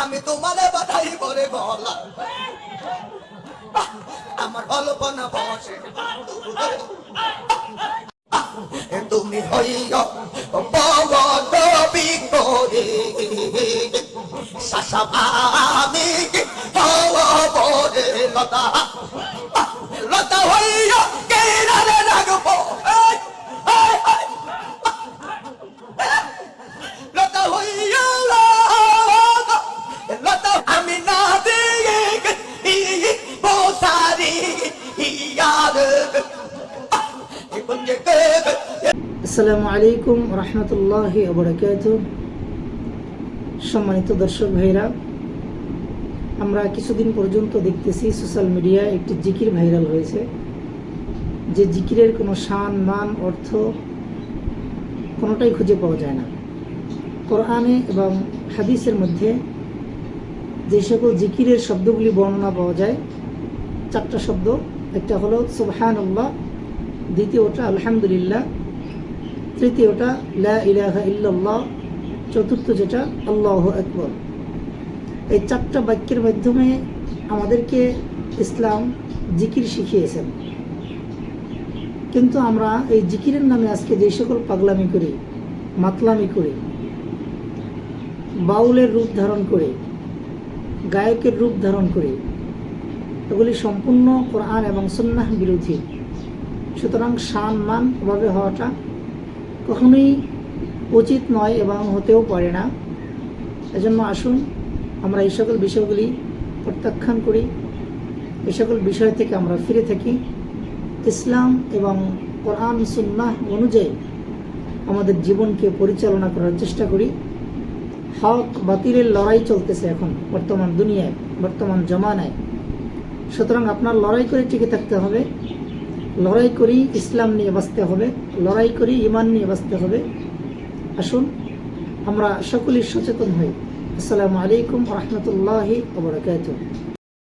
আমি তোমারে বাধাই করে বলা। আমার কল্পনা বসে। তুমি হইয়া পবন বিকরে শাসা আসসালামু আলাইকুম রহমতুল্লাহ বরকাত সম্মানিত দর্শক ভাইরা, আমরা কিছুদিন পর্যন্ত দেখতেছি সোশ্যাল মিডিয়ায় একটি জিকির ভাইরাল হয়েছে। যে জিকিরের কোনো শান, মান, অর্থ কোনোটাই খুঁজে পাওয়া যায় না। কোরআনে এবং হাদিসের মধ্যে যে সকল জিকিরের শব্দগুলি বর্ণনা পাওয়া যায়, চারটা শব্দ, একটা হলো সুবহান আল্লাহ দ্বিতীয়টা আলহামদুলিল্লাহ তৃতীয়টা, লা ইলাহা ইল্লাল্লাহ, চতুর্থ যেটা, আল্লাহ এই চারটা বাক্যের মাধ্যমে আমাদেরকে ইসলাম জিকির শিখিয়েছেন। কিন্তু আমরা এই জিকিরের নামে আজকে যে সকল পাগলামি করি, মাতলামি করি, বাউলের রূপ ধারণ করে, গায়কের রূপ ধারণ করে, এগুলি সম্পূর্ণ কোরআন এবং সন্ন্যাহ বিরোধী। সুতরাং শান মান হওয়াটা কখনোই উচিত নয় এবং হতেও পারে না। এজন্য আসুন, আমরা এই সকল বিষয়গুলি প্রত্যাখ্যান করি। এই সকল বিষয় থেকে আমরা ফিরে থাকি। ইসলাম এবং কোরআন, সুন্নাহ অনুযায়ী আমাদের জীবনকে পরিচালনা করার চেষ্টা করি। হক, বাতিলের লড়াই চলতেছে এখন বর্তমান দুনিয়ায়, বর্তমান জমানায়। সুতরাং আপনার লড়াই করে টিকে থাকতে হবে। লড়াই করি, ইসলাম নিয়ে বাঁচতে হবে, লড়াই করি ইমান নিয়ে বাঁচতে হবে। আসুন, আমরা সকলেই সচেতন হই। আসসালামু আলাইকুম রহমতুল্লাহি ওবরাকাতুহ